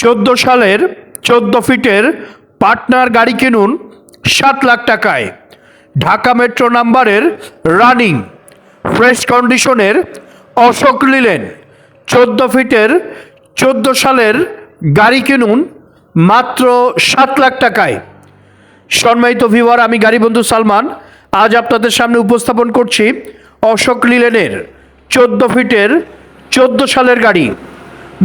চোদ্দ সালের চোদ্দ ফিটের পার্টনার গাড়ি কিনুন সাত লাখ টাকায়। ঢাকা মেট্রো নাম্বারের রানিং, ফ্রেশ কন্ডিশনের অশোক লিলেন। চোদ্দ ফিটের চোদ্দ সালের গাড়ি কিনুন মাত্র সাত লাখ টাকায়। সম্মানিত ভিওয়ার আমি গাড়ি বন্ধু সালমান। আজ আপনাদের সামনে উপস্থাপন করছি অশোক লিলেনের চোদ্দ ফিটের চোদ্দ সালের গাড়ি।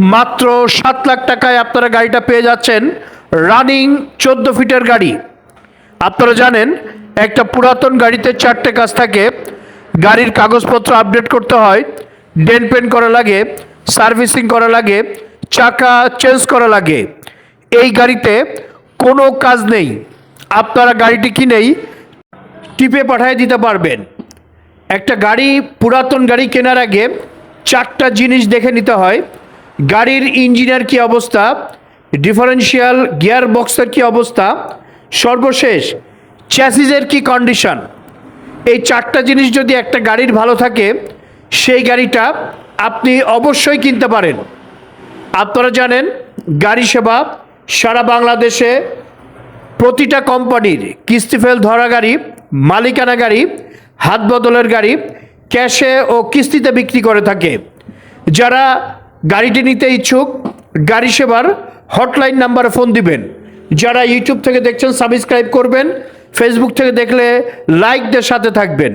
মাত্র সাত লাখ টাকায় আপনারা গাড়িটা পেয়ে যাচ্ছেন রানিং চোদ্দ ফিটের গাড়ি। আপনারা জানেন, একটা পুরাতন গাড়িতে চারটে কাজ থাকে। গাড়ির কাগজপত্র আপডেট করতে হয়, ডেন পেন করা লাগে, সার্ভিসিং করা লাগে, চাকা চেঞ্জ করা লাগে। এই গাড়িতে কোনো কাজ নেই। আপনারা গাড়িটি কিনেই টিপে পাঠিয়ে দিতে পারবেন। একটা গাড়ি, পুরাতন গাড়ি কেনার আগে চারটা জিনিস দেখে নিতে হয়। গাড়ির ইঞ্জিনের কি অবস্থা? ডিফারেন্সিয়াল গিয়ার বক্সের কি অবস্থা? সর্বশেষ চ্যাসিজের কি কন্ডিশন এই চারটা জিনিস যদি একটা গাড়ির ভালো থাকে, সেই গাড়িটা আপনি অবশ্যই কিনতে পারেন। আপনারা জানেন, গাড়ি সেবা সারা বাংলাদেশে প্রতিটা কোম্পানির কিস্তি ফেল ধরা গাড়ি, মালিকানা গাড়ি হাত বদলের গাড়ি, ক্যাশে ও কিস্তিতে বিক্রি করে থাকে। যারা গাড়িটি নিতে ইচ্ছুক, গাড়ি সেবার হটলাইন নাম্বারে ফোন দিবেন। যারা ইউটিউব থেকে দেখছেন সাবস্ক্রাইব করবেন। ফেসবুক থেকে দেখলে লাইকদের সাথে থাকবেন।